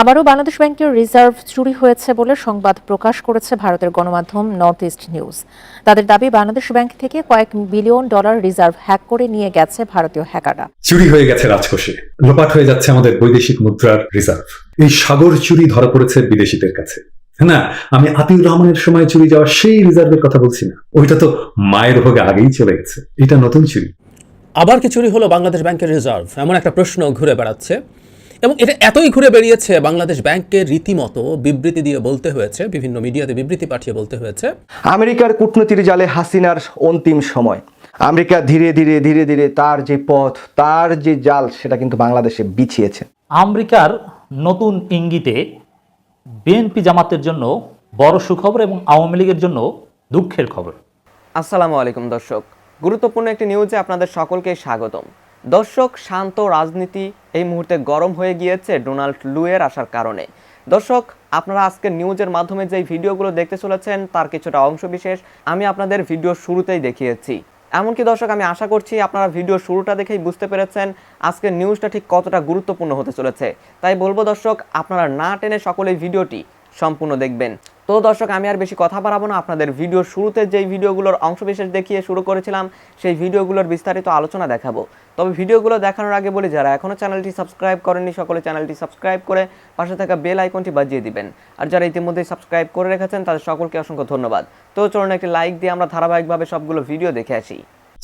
আবারও বাংলাদেশ ব্যাংকের রিজার্ভ চুরি হয়েছে বলে সংবাদ প্রকাশ করেছে ভারতের গণমাধ্যম নর্থ ইস্ট নিউজ। তাদের দাবি বাংলাদেশ ব্যাংক থেকে কয়েক বিলিয়ন ডলার রিজার্ভ হ্যাক করে নিয়ে গেছে ভারতীয় হ্যাকাররা। চুরি হয়ে গেছে রাজকোষে। লোপাট হয়ে যাচ্ছে আমাদের বৈদেশিক মুদ্রার রিজার্ভ। এই সাগর চুরি ধরা পড়েছে বিদেশিদের কাছে। না আমি আতিউর রহমানের সময় চুরি যাওয়া সেই রিজার্ভের কথা বলছি না। ওইটা তো মায়ের ভোগে আগেই চলে গেছে। এটা নতুন চুরি। আবার কি চুরি হলো বাংলাদেশ ব্যাংকের রিজার্ভ? এমন একটা প্রশ্ন ঘুরে বেড়াচ্ছে। এবং এটা এতই ঘুরে বেরিয়েছে বাংলাদেশ ব্যাংকের রীতিমতো বিবৃতি দিয়ে বলতে হয়েছে বিভিন্ন মিডিয়াতে বিবৃতি পাঠিয়ে বলতে হয়েছে। আমেরিকার কূটনীতির জালে হাসিনার অন্তিম সময়। আমেরিকা ধীরে ধীরে ধীরে ধীরে তার যে পথ তার যে জাল সেটা কিন্তু বাংলাদেশে বিছিয়েছে। আমেরিকার নতুন ইঙ্গিতে বিএনপি জামাতের জন্য বড় সুখবর এবং আওয়ামী লীগের জন্য দুঃখের খবর। আসসালামু আলাইকুম দর্শক। গুরুত্বপূর্ণ একটি নিউজে আপনাদের সকলকে স্বাগতম। দর্শক, শান্ত রাজনীতি এই মুহূর্তে গরম হয়ে গিয়েছে ডোনাল্ড লুয়ের আসার কারণে। দর্শক, আপনারা আজকের নিউজের মাধ্যমে যেই ভিডিওগুলো দেখতে চলেছেন, তার কিছুটা অংশবিশেষ আমি আপনাদের ভিডিও শুরুতেই দেখিয়েছি। এমনকি দর্শক, আমি আশা করছি আপনারা ভিডিও শুরুটা দেখেই বুঝতে পেরেছেন আজকের নিউজটা ঠিক কতটা গুরুত্বপূর্ণ হতে চলেছে। তাই বলব দর্শক, আপনারা না টেনে সকলেই ভিডিওটি সম্পূর্ণ দেখবেন। তো দর্শক, আমি আর বেশি কথা বাড়াবো না। আপনাদের ভিডিও শুরুতে যেই ভিডিওগুলোর অংশবিশেষ দেখিয়ে শুরু করেছিলাম, সেই ভিডিওগুলোর বিস্তারিত আলোচনা দেখাবো। তবে ভিডিওগুলো দেখানোর আগে বলি, যারা এখনও চ্যানেলটি সাবস্ক্রাইব করেননি, সকলে চ্যানেলটি সাবস্ক্রাইব করে পাশে থাকা বেল আইকনটি বাজিয়ে দিবেন। আর যারা ইতিমধ্যেই সাবস্ক্রাইব করে রেখেছেন, তাদের সকলকে অসংখ্য ধন্যবাদ। তো চলুন একটি লাইক দিয়ে আমরা ধারাবাহিকভাবে সবগুলো ভিডিও দেখে আসি।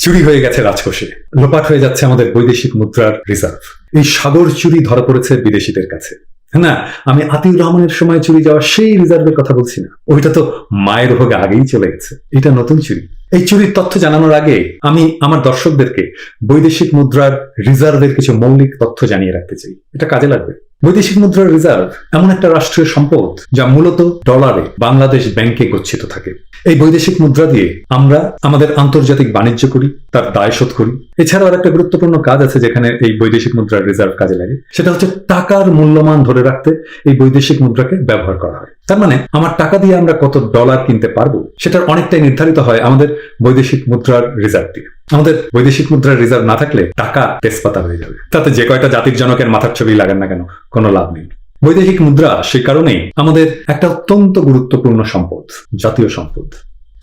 চুরি হয়ে গেছে রাজকোষে। লোপাট হয়ে যাচ্ছে আমাদের বৈদেশিক মুদ্রার রিজার্ভ। এই সাগর চুরি ধরা পড়েছে বিদেশিদের কাছে। না, আমি আতিউর রহমানের সময় চুরি যাওয়া সেই রিজার্ভের কথা বলছি না। ওইটা তো মায়ের ভোগে আগেই চলে গেছে। এটা নতুন চুরি। এই চুরির তথ্য জানানোর আগে আমি আমার দর্শকদেরকে বৈদেশিক মুদ্রার রিজার্ভের কিছু মৌলিক তথ্য জানিয়ে রাখতে চাই। এটা কাজে লাগবে। বৈদেশিক মুদ্রার রিজার্ভ এমন একটা রাষ্ট্রীয় সম্পদ যা মূলত ডলারে বাংলাদেশ ব্যাংকে গচ্ছিত থাকে। এই বৈদেশিক মুদ্রা দিয়ে আমরা আমাদের আন্তর্জাতিক বাণিজ্য করি, তার দায় শোধ করি। এছাড়াও আর একটা গুরুত্বপূর্ণ কাজ আছে যেখানে এই বৈদেশিক মুদ্রার রিজার্ভ কাজে লাগে। সেটা হচ্ছে টাকার মূল্যমান ধরে রাখতে এই বৈদেশিক মুদ্রাকে ব্যবহার করা হয়। তার মানে আমার টাকা দিয়ে আমরা কত ডলার কিনতে পারব, সেটার অনেকটাই নির্ধারিত হয় আমাদের বৈদেশিক মুদ্রার রিজার্ভ দিয়ে। আমাদের বৈদেশিক মুদ্রার রিজার্ভ না থাকলে টাকা তেজপাতা হয়ে যাবে। তাতে যে কয়টা জাতির জনকের মাথার ছবি লাগান না কেন, কোনো লাভ নেই। বৈদেশিক মুদ্রা সে কারণেই আমাদের একটা অত্যন্ত গুরুত্বপূর্ণ সম্পদ, জাতীয় সম্পদ।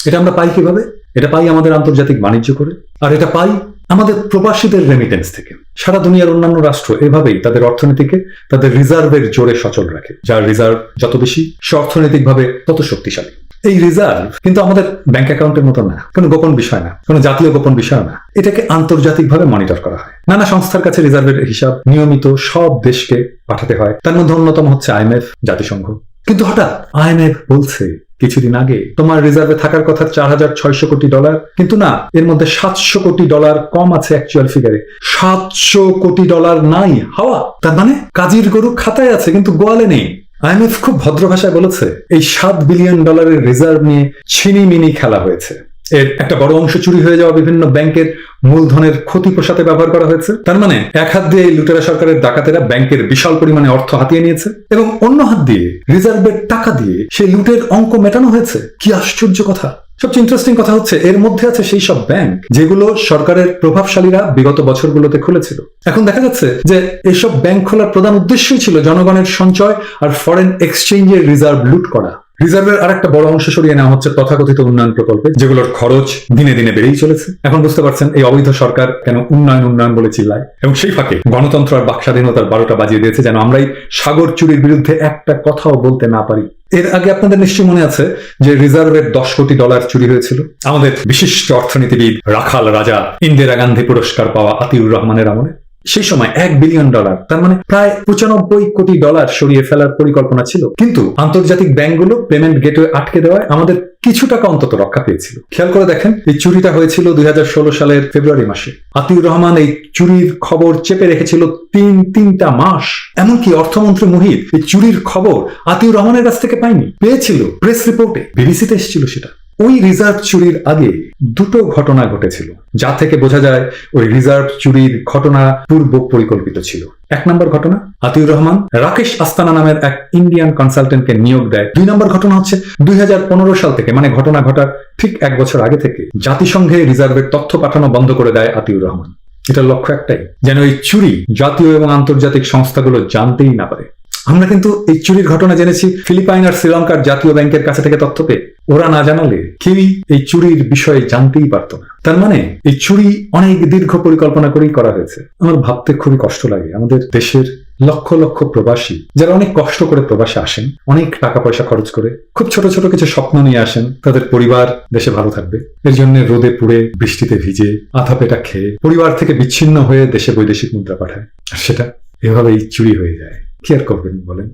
এটা আমরা পাই কীভাবে? এটা পাই আমাদের আন্তর্জাতিক বাণিজ্য করে, আর এটা পাই আমাদের প্রবাসীদের রেমিটেন্স থেকে। সারা দুনিয়ার অন্যান্য রাষ্ট্র এভাবেই তাদের অর্থনীতিকে তাদের রিজার্ভের জোরে সচল রাখে। যার রিজার্ভ যত বেশি, সে অর্থনৈতিকভাবে তত শক্তিশালী। এই রিজার্ভ কিন্তু আমাদের ব্যাংক অ্যাকাউন্টের মতো না, কোনো গোপন বিষয় না, কোনো জাতীয় গোপন বিষয় না। এটাকে আন্তর্জাতিকভাবে মনিটর করা হয়। নানা সংস্থার কাছে রিজার্ভের হিসাব নিয়মিত সব দেশকে পাঠাতে হয়। তার মধ্যে অন্যতম হচ্ছে আইএমএফ জাতিসংঘ। কিন্তু হঠাৎ আইএমএফ বলছে, কিছুদিন আগে, তোমার রিজার্ভে থাকার কথা চার হাজার ছয়শো কোটি ডলার কিন্তু না, এর মধ্যে সাতশো কোটি ডলার কম আছে অ্যাকচুয়াল ফিগারে সাতশো কোটি ডলার নাই হাওয়া। তার মানে কাজীর গরু খাতায় আছে, কিন্তু গোয়ালে নেই। আইএমএফ খুব ভদ্র ভাষায় বলেছে, এই সাত বিলিয়ন ডলারের রিজার্ভ নিয়ে ছিনিমিনি খেলা হয়েছে। এর একটা বড় অংশ চুরি হয়ে যাওয়া বিভিন্ন ব্যাংকের মূলধনের ক্ষতি পোষাতে ব্যবহার করা হয়েছে। তার মানে এক হাত দিয়ে লুটেরা সরকারের ডাকাতেরা ব্যাংকের বিশাল পরিমাণে অর্থ হাতিয়ে নিয়েছে এবং অন্য হাত দিয়ে রিজার্ভের টাকা দিয়ে সেই লুটের অঙ্ক মেটানো হয়েছে। কি আশ্চর্য কথা! সবচেয়ে ইন্টারেস্টিং কথা হচ্ছে, এর মধ্যে আছে সেই সব ব্যাংক যেগুলো সরকারের প্রভাবশালীরা বিগত বছরগুলোতে খুলেছিল। এখন দেখা যাচ্ছে যে এসব ব্যাংক খোলার প্রধান উদ্দেশ্যই ছিল জনগণের সঞ্চয় আর ফরেন এক্সচেঞ্জের রিজার্ভ লুট করা। রিজার্ভের আরেকটা বড় অংশ সরিয়ে নেওয়া হচ্ছে তথাকথিত উন্নয়ন প্রকল্পে, যেগুলোর খরচ দিনে দিনে বেড়েই চলেছে। এখন বুঝতে পারছেন, এই অবৈধ সরকার কেন উন্নয়ন উন্নয়ন বলে চিল্লায়? এবং সেই ফাঁকে গণতন্ত্র আর বাক স্বাধীনতার বারোটা বাজিয়ে দিয়েছে যেন আমরাই সাগর চুরির বিরুদ্ধে একটা কথাও বলতে না পারি। এর আগে আপনাদের নিশ্চয়ই মনে আছে যে রিজার্ভের দশ কোটি ডলার চুরি হয়েছিল। আমাদের বিশিষ্ট অর্থনীতিবিদ রাখাল রাজা ইন্দিরা গান্ধী পুরস্কার পাওয়া আতিউর রহমানের আমলে। সেই সময় এক বিলিয়ন ডলার তার মানে প্রায় পঁচানব্বই কোটি ডলার সরিয়ে ফেলার পরিকল্পনা ছিল। কিন্তু আন্তর্জাতিক ব্যাংকগুলো পেমেন্ট গেটওয়ে আটকে দেওয়ায় আমাদের কিছু টাকা অন্তত রক্ষা পেয়েছিল। খেয়াল করে দেখেন, এই চুরিটা হয়েছিল দুই হাজার ষোলো সালের ফেব্রুয়ারি মাসে। আতিউর রহমান এই চুরির খবর চেপে রেখেছিল তিন, তিনটা মাস। এমনকি অর্থমন্ত্রী মুহিত এই চুরির খবর আতিউর রহমানের কাছ থেকে পায়নি, পেয়েছিল প্রেস রিপোর্টে, বিবিসিতে এসেছিল সেটা। ওই রিজার্ভ চুরির আগে দুটো ঘটনা ঘটেছিল, যা থেকে বোঝা যায় ওই রিজার্ভ চুরির ঘটনা পূর্ব পরিকল্পিত ছিল। এক নম্বর ঘটনা, আতিউর রহমান, রাকেশ আস্তানা নামের এক ইন্ডিয়ান কনসালটেন্টকে নিয়োগ দেয়। দুই নম্বর ঘটনা হচ্ছে দুই হাজার পনেরো সাল থেকে মানে ঘটনা ঘটার ঠিক এক বছর আগে থেকে, জাতিসংঘে রিজার্ভের তথ্য পাঠানো বন্ধ করে দেয় আতিউর রহমান। এটার লক্ষ্য একটাই, যেন এই চুরি জাতীয় এবং আন্তর্জাতিক সংস্থাগুলো জানতেই না পারে। আমরা কিন্তু এই চুরির ঘটনা জেনেছি ফিলিপাইন আর শ্রীলঙ্কার জাতীয় ব্যাংকের কাছে থেকে তথ্য পেয়ে। ওরা না জানালে কেউই এই চুরির বিষয়ে জানতেই পারত না। তার মানে এই চুরি অনেক দীর্ঘ পরিকল্পনা করেই করা হয়েছে। আমার ভাবতে খুবই কষ্ট লাগে। আমাদের দেশের লক্ষ লক্ষ প্রবাসী, যারা অনেক কষ্ট করে প্রবাসে আসেন, অনেক টাকা পয়সা খরচ করে, খুব ছোট ছোট কিছু স্বপ্ন নিয়ে আসেন, তাদের পরিবার দেশে ভালো থাকবে। এর জন্য রোদে পুড়ে, বৃষ্টিতে ভিজে, আধা পেটা খেয়ে, পরিবার থেকে বিচ্ছিন্ন হয়ে দেশে বৈদেশিক মুদ্রা পাঠায়। আর সেটা এভাবেই চুরি হয়ে যায়। কি আর করবেন বলেন?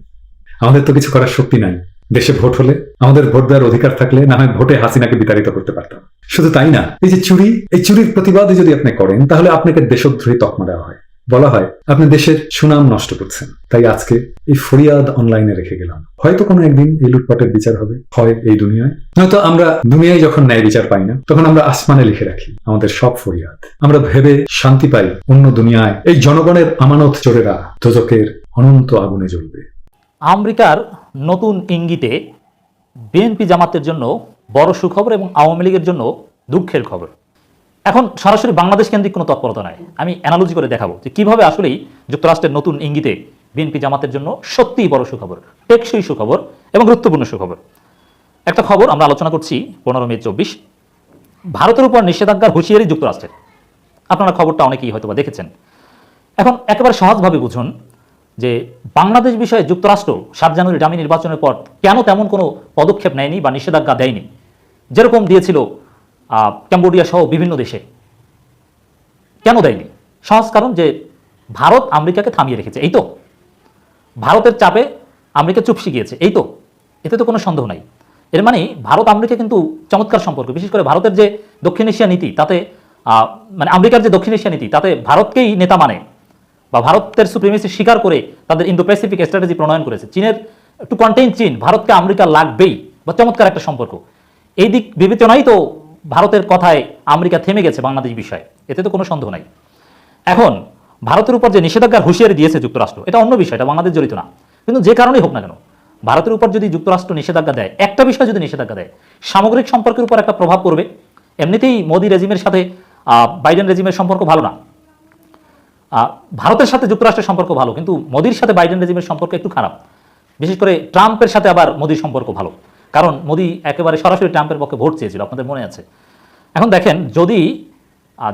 আমাদের তো কিছু করার শক্তি নাই। দেশে ভোট হলে আমাদের ভোট দেওয়ার অধিকার থাকলে না হয় ভোটে হাসিনাকে বিতাড়িত করতে পারতাম। শুধু তাই না, এই যে চুরি, এই চুরির প্রতিবাদে যদি আপনি করেন, তাহলে আপনাকে দেশদ্রোহী তকমা দেওয়া হয়। বলা হয়, আপনি দেশের সুনাম নষ্ট করছেন। তাই আজকে এই ফরিয়াদ অনলাইনে রেখে গেলাম। হয়তো কোনো একদিন এই লুটপাটের বিচার হবে, হয় এই দুনিয়ায়। নয়তো আমরা দুনিয়ায় যখন ন্যায় বিচার পাই না, তখন আমরা আসমানে লিখে রাখি, আমাদের সব ফরিয়াদ। আমরা ভেবে শান্তি পাই অন্য দুনিয়ায়। এই জনগণের আমানত চোরেরা দোজকের অনন্ত আগুনে জ্বলবে। আমেরিকার নতুন ইঙ্গিতে বিএনপি জামাতের জন্য বড় সুখবর এবং আওয়ামী লীগের জন্য দুঃখের খবর। এখন সরাসরি বাংলাদেশ কেন্দ্রিক কোনো তৎপরতা নাই। আমি অ্যানালজি করে দেখাবো যে কীভাবে আসলেই যুক্তরাষ্ট্রের নতুন ইঙ্গিতে বিএনপি জামাতের জন্য সত্যিই বড় সুখবর, টেকসই সুখবর এবং গুরুত্বপূর্ণ সুখবর। একটা খবর আমরা আলোচনা করছি পনেরো মে চব্বিশ। ভারতের উপর নিষেধাজ্ঞার হুঁশিয়ারি যুক্তরাষ্ট্রের। আপনারা খবরটা অনেকেই হয়তো দেখেছেন। এখন একেবারে সহজভাবে বুঝুন যে বাংলাদেশ বিষয়ে যুক্তরাষ্ট্র সাত জানুয়ারি ডামি নির্বাচনের পর কেন তেমন কোনো পদক্ষেপ নেয়নি বা নিষেধাজ্ঞা দেয়নি? যেরকম দিয়েছিল ক্যাম্বোডিয়া সহ বিভিন্ন দেশে। কেন দেয়নি? সহজ কারণ যে ভারত আমেরিকাকে থামিয়ে রেখেছে। এই তো। ভারতের চাপে আমেরিকা চুপ গিয়েছে এই তো। এতে তো কোনো সন্দেহ নাই। এর মানে ভারত আমেরিকা কিন্তু চমৎকার সম্পর্ক। বিশেষ করে ভারতের যে দক্ষিণ এশিয়া নীতি, তাতে মানে আমেরিকার যে দক্ষিণ এশিয়া নীতি, তাতে ভারতকেই নেতা মানে। বা ভারতের সুপ্রিমেসি স্বীকার করে তাদের ইন্দো প্যাসিফিক স্ট্র্যাটেজি প্রণয়ন করেছে। চীনের টু কন্টেইন চীন, ভারতকে আমেরিকা লাগবেই বা চমৎকার একটা সম্পর্ক। এই দিক বিবেচনাই তো ভারতের কথায় আমেরিকা থেমে গেছে বাংলাদেশ বিষয়ে। এতে তো কোনো সন্দেহ নাই। এখন ভারতের উপর যে নিষেধাজ্ঞার হুঁশিয়ারি দিয়েছে যুক্তরাষ্ট্র, এটা অন্য বিষয়, এটা বাংলাদেশ জড়িত না। কিন্তু যে কারণেই হোক না কেন, ভারতের উপর যদি যুক্তরাষ্ট্র নিষেধাজ্ঞা দেয়, একটা বিষয় যদি নিষেধাজ্ঞা দেয়, সামগ্রিক সম্পর্কের উপর একটা প্রভাব পড়বে। এমনিতেই মোদি রেজিমের সাথে বাইডেন রেজিমের সম্পর্ক ভালো না। ভারতের সাথে যুক্তরাষ্ট্রের সম্পর্ক ভালো কিন্তু মোদির সাথে বাইডেন রেজিমের সম্পর্ক একটু খারাপ। বিশেষ করে ট্রাম্পের সাথে আবার মোদির সম্পর্ক ভালো। কারণ মোদি একেবারে সরাসরি ট্রাম্পের পক্ষে ভোট চেয়েছিল আপনাদের মনে আছে? এখন দেখেন যদি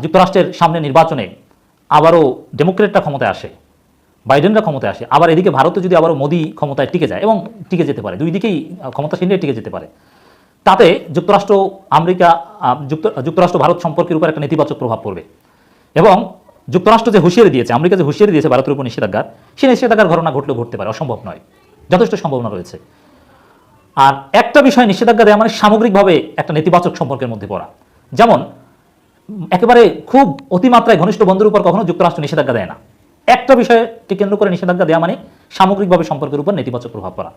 যুক্তরাষ্ট্রের সামনে নির্বাচনে আবারও ডেমোক্রেটরা ক্ষমতায় আসে বাইডেনরা ক্ষমতায় আসে আবার এদিকে ভারতে যদি আবারও মোদি ক্ষমতায় টিকে যায় এবং টিকে যেতে পারে দুই দিকেই আহ, ক্ষমতাসীনরাই টিকে যেতে পারে তাতে যুক্তরাষ্ট্র আমেরিকা যুক্ত- যুক্তরাষ্ট্র ভারত সম্পর্কের উপর একটা নেতিবাচক প্রভাব পড়বে। এবং যুক্তরাষ্ট্র যে হুঁশিয়ারি দিয়েছে, আমেরিকা যে হুঁশিয়ারি দিয়েছে ভারতের উপর নিষেধাজ্ঞার, সেই নিষেধাজ্ঞার ঘটনা ঘটলেও ঘটতে পারে, অসম্ভব নয়। যথেষ্ট সম্ভাবনা রয়েছে। আর একটা বিষয় নিষেধাজ্ঞা দেওয়া মানে সামগ্রিকভাবে একটা নেতিবাচক সম্পর্কের মধ্যে পড়া। যেমন, একেবারে খুব অতিমাত্রায় ঘনিষ্ঠ বন্ধুর উপর কখনো যুক্তরাষ্ট্র নিষেধাজ্ঞা দেয় না। একটা বিষয়কে কেন্দ্র করে নিষেধাজ্ঞা দেওয়া মানে সামগ্রিকভাবে সম্পর্কের উপর নেতিবাচক প্রভাব পড়া।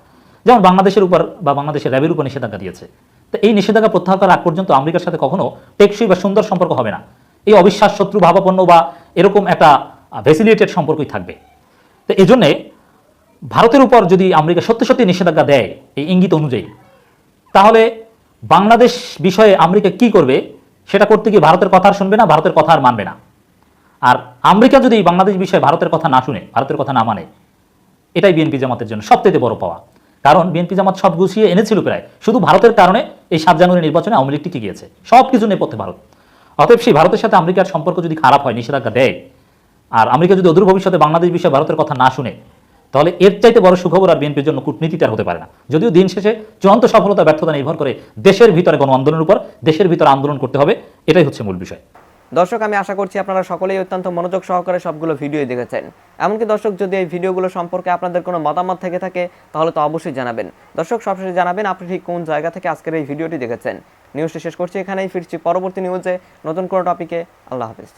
যেমন বাংলাদেশের উপর বা বাংলাদেশের র্যাবের উপর নিষেধাজ্ঞা দিয়েছে। তো এই নিষেধাজ্ঞা প্রত্যাহার করার আগ পর্যন্ত আমেরিকার সাথে কখনো টেকসই বা সুন্দর সম্পর্ক হবে না। এই অবিশ্বাস শত্রু ভাবাপন্ন বা এরকম একটা ভেসিলিয়েটেড সম্পর্কই থাকবে। তো এই জন্যে ভারতের উপর যদি আমেরিকা সত্যি সত্যি নিষেধাজ্ঞা দেয় এই ইঙ্গিত অনুযায়ী, তাহলে বাংলাদেশ বিষয়ে আমেরিকা কি করবে সেটা করতে গিয়ে ভারতের কথা আর শুনবে না, ভারতের কথা আর মানবে না। আর আমেরিকা যদি বাংলাদেশ বিষয়ে ভারতের কথা না শুনে, ভারতের কথা না মানে এটাই বিএনপি জামাতের জন্য সবথেকে বড় পাওয়া। কারণ বিএনপি জামাত সব গুছিয়ে এনেছিল প্রায়। শুধু ভারতের কারণে এই সাত জানুয়ারি নির্বাচনে আওয়ামী লীগ টিকে গিয়েছে। সব কিছু নেপথ্যে ভারত। অতএব সেই ভারতের সাথে আমেরিকার সম্পর্ক যদি খারাপ হয়, নিষেধাজ্ঞা দেয়, আর আমেরিকা যদি অদূর ভবিষ্যতে বাংলাদেশ বিষয়ে ভারতের কথা না শুনে, তাহলে এর চাইতে বড় সুখবর আর বিএনপির জন্য কূটনীতিটা হতে পারে না। যদিও দিন শেষে চূড়ান্ত সফলতা, ব্যর্থতা নির্ভর করে দেশের ভিতরে গণ আন্দোলনের উপর, দেশের ভিতরে আন্দোলন করতে হবে, এটাই হচ্ছে মূল বিষয়। দর্শক, আমি আশা করছি আপনারা সকলেই অত্যন্ত মনোযোগ সহকারে সবগুলো ভিডিও দেখেছেন। এমনকি দর্শক, যদি এই ভিডিওগুলো সম্পর্কে আপনাদের কোনো মতামত থেকে থাকে, তাহলে তো অবশ্যই জানাবেন। দর্শক, সবশেষে জানাবেন আপনি ঠিক কোন জায়গা থেকে আজকের এই ভিডিওটি দেখেছেন। নিউজটি শেষ করছি এখানেই, ফিরছি পরবর্তী নিউজে নতুন কোনো টপিকে। আল্লাহ হাফিজ।